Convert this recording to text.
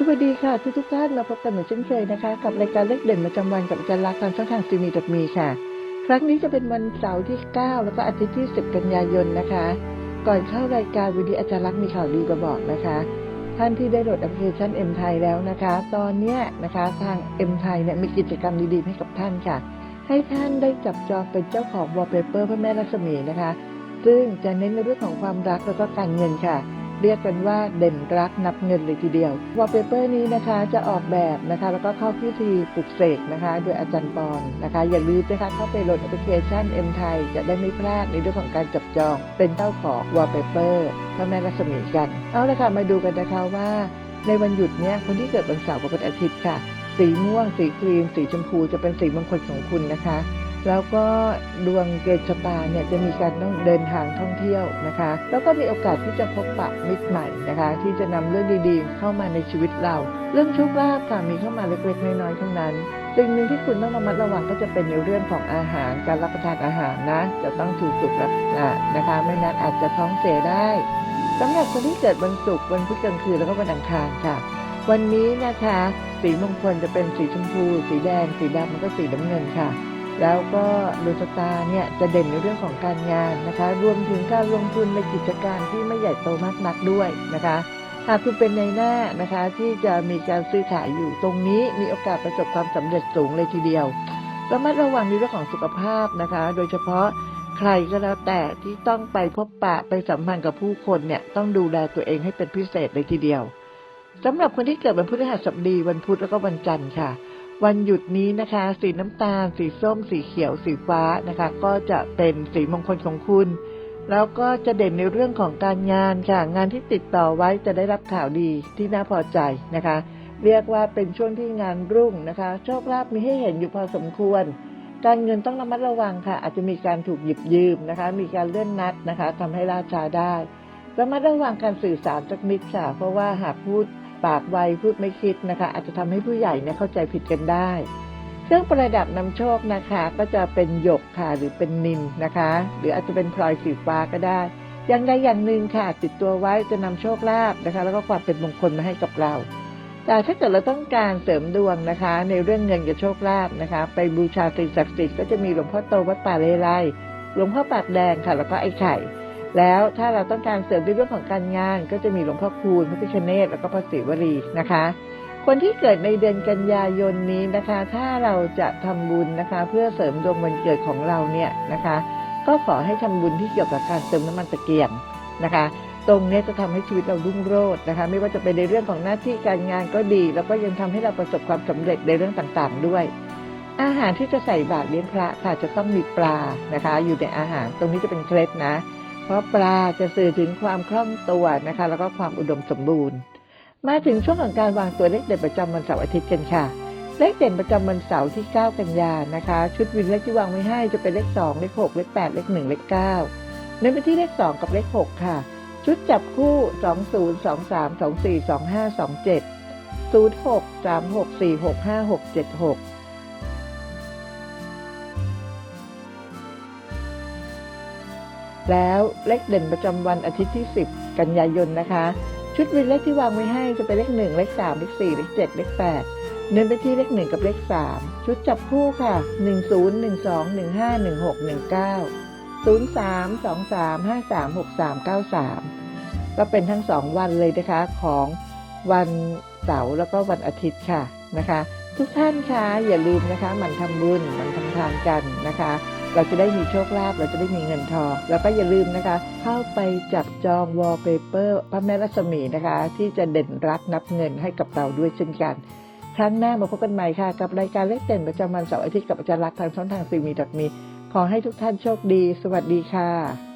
สวัสดีค่ะทุกทุกท่านมาพบกันเหมือนเช่นเคยนะคะ กับรายการเลขเด่นประจำวันกับอาจารย์ลักษณ์ทางช่องทางซีมีดมีค่ะ ครั้งนี้จะเป็นวันเสาร์ที่ 9 แล้วก็อาทิตย์ที่ 10 กันยายนนะคะ ก่อนเข้ารายการวันนี้อาจารย์ลักษณ์มีข่าวดีมาบอกนะคะ ท่านที่ได้โหลดแอปพลิเคชัน M ไทยแล้วนะคะ ตอนเนี้ยนะคะทาง M ไทยเนี่ยมีกิจกรรมดีๆให้กับท่านค่ะ ให้ท่านได้จับจองเป็นเจ้าของ wallpaper พระแม่รัศมีนะคะ ซึ่งจะเน้นในเรื่องของความรักแล้วก็การเงินค่ะ เรียกกันว่าเด่นรักนับเงินเลยทีเดียววอลเปเปอร์นี้นะคะจะออกแบบนะคะแล้วก็เข้าพิธีปลุกเสกนะคะ โดยอาจารย์ปอนนะคะ อย่าลืมนะคะเข้าไปโหลดแอปพลิเคชัน M ไทยจะได้ไม่พลาดในเรื่องของการจับจอง เป็นเจ้าของวอลเปเปอร์พระแม่รัศมีกัน เอาละค่ะมาดูกันนะคะว่า ในวันหยุดเนี้ยคนที่เกิดวันเสาร์กับวันอาทิตย์ค่ะ สีม่วง สีครีม สีชมพูจะเป็นสีมงคลของคุณนะคะ แล้วก็ดวงเกณฑ์ชะตาเนี่ยจะมีการต้องเดินทางท่องเที่ยวนะคะ แล้วก็มีโอกาสที่จะพบปะมิตรใหม่นะคะ ที่จะนำเรื่องดีๆ เข้ามาในชีวิตเรา เรื่องโชคลาภค่ะมีเข้ามาเล็กๆน้อยๆทั้งนั้นสิ่งหนึ่งที่คุณต้องระมัดระวังก็จะเป็นในเรื่องของอาหารการรับประทานอาหารนะ จะต้องถูกสุขลักษณะนะคะ ไม่นั้นอาจจะท้องเสียได้สำหรับคนที่เกิดวันศุกร์วันพุธกลางคืนแล้วก็วันอังคารค่ะ วันนี้นะคะ สีมงคลจะเป็นสีชมพู สีแดง สีดำแล้วก็สีน้ำเงินค่ะ แล้วก็ดวงชะตาเนี่ยจะเด่นในเรื่องของการงานนะคะ รวมถึงการลงทุนในกิจการที่ไม่ใหญ่โตมากนักด้วยนะคะหากคุณเป็นในหน้านะคะที่จะมีการซื้อขายอยู่ตรงนี้มีโอกาสประสบความสำเร็จสูงเลยทีเดียวระมัดระวังในเรื่องของสุขภาพนะคะ โดยเฉพาะใครก็แล้วแต่ที่ต้องไปพบปะไปสัมพันธ์กับผู้คนเนี่ยต้องดูแลตัวเองให้เป็นพิเศษเลยทีเดียวสำหรับคนที่เกิดวันพฤหัสบดีวันพุธแล้วก็วันจันทร์ค่ะ วันหยุดนี้นะคะ สีน้ำตาล สีส้ม สีเขียว สีฟ้านะคะ ก็จะเป็นสีมงคลของคุณ แล้วก็จะเด่นในเรื่องของการงานค่ะ งานที่ติดต่อไว้จะได้รับข่าวดีที่น่าพอใจนะคะ เรียกว่าเป็นช่วงที่งานรุ่งนะคะ โชคลาภมีให้เห็นอยู่พอสมควร การเงินต้องระมัดระวังค่ะ อาจจะมีการถูกหยิบยืมนะคะ มีการเลื่อนนัดนะคะทำให้ล่าช้าได้ระมัดระวังการสื่อสารสักนิดค่ะ เพราะว่าหากพูด ปากไวพูดไม่คิดนะคะ อาจจะทำให้ผู้ใหญ่เนี่ยเข้าใจผิดกันได้ เครื่องประดับนำโชคนะคะ ก็จะเป็นหยกค่ะหรือเป็นนินนะคะ หรืออาจจะเป็นพลอยสีฟ้าก็ได้ อย่างใดอย่างหนึ่งค่ะ ติดตัวไว้จะนำโชคลาภนะคะ แล้วก็ความเป็นมงคลมาให้กับเรา แต่ถ้าเกิดเราต้องการเสริมดวงนะคะ ในเรื่องเงินกับโชคลาภนะคะ ไปบูชาสิ่งศักดิ์สิทธิ์ก็จะมีหลวงพ่อโตวัดป่าเลไลหลวงพ่อปากแดงค่ะ แล้วก็ไอ้ไข่ แล้วถ้าเราต้องการเสริมในเรื่องของการงาน ก็จะมีหลวงพ่อคูณพระพิฆเนศแล้วก็พระศิวลีนะคะ คนที่เกิดในเดือนกันยายนนี้นะคะ ถ้าเราจะทำบุญนะคะ เพื่อเสริมดวงวันเกิดของเราเนี่ยนะคะ ก็ขอให้ทำบุญที่เกี่ยวกับการเติมน้ำมันตะเกียงนะคะตรงนี้จะทำให้ชีวิตเรารุ่งโรจน์นะคะ ไม่ว่าจะเป็นในเรื่องของหน้าที่การงานก็ดี แล้วก็ยังทำให้เราประสบความสำเร็จในเรื่องต่างๆ ด้วย อาหารที่จะใส่บาตรเลี้ยงพระค่ะจะต้องมีปลานะคะ อยู่ในอาหารตรงนี้จะเป็นเคล็ดนะ เพราะปลาจะสื่อถึงความคล่องตัวนะคะ แล้วก็ความอุดมสมบูรณ์ มาถึงช่วงของการวางตัวเลขเด่นประจำวันเสาร์อาทิตย์กันค่ะ เลขเด่นประจำวันเสาร์ที่ 9 กันยานะคะ ชุดวินเลขที่วางไว้ให้จะเป็นเลข 2 เลข 6 เลข 8 เลข 1 เลข 9 เน้นไปที่เลข 2 กับเลข 6 ค่ะ ชุดจับคู่ 20 23 24 25 27 06 36 46 56 76 แล้วเลขเด่นประจำวันอาทิตย์ที่ 10 กันยายนนะคะ ชุดวินเลขที่วางไว้ให้จะเป็นเลข 1 เลข 3 เลข 4 เลข 7 เลข 8 เน้นไปที่เลข 1 กับเลข 3 ชุดจับคู่ค่ะ 10 12 15 16 19 03 23 53 63 93 ก็เป็นทั้ง 2 วันเลยนะคะของวันเสาร์แล้วก็วันอาทิตย์ค่ะนะคะ ทุกท่านคะอย่าลืมนะคะหมันทำบุญหมันทำทานกันนะคะ เราจะได้มีโชคลาภเราจะได้มีเงินทอง แล้วก็อย่าลืมนะคะ เข้าไปจับจองวอลเปเปอร์พระแม่รัศมีนะคะ ที่จะเด่นรักนับเงินให้กับเราด้วยเช่นกันครั้งหน้ามาพบกันใหม่ค่ะ กับรายการเลขเด่นประจำวันเสาร์อาทิตย์กับอาจารย์รักทางช่องทางซีมีดมีขอให้ทุกท่านโชคดี สวัสดีค่ะ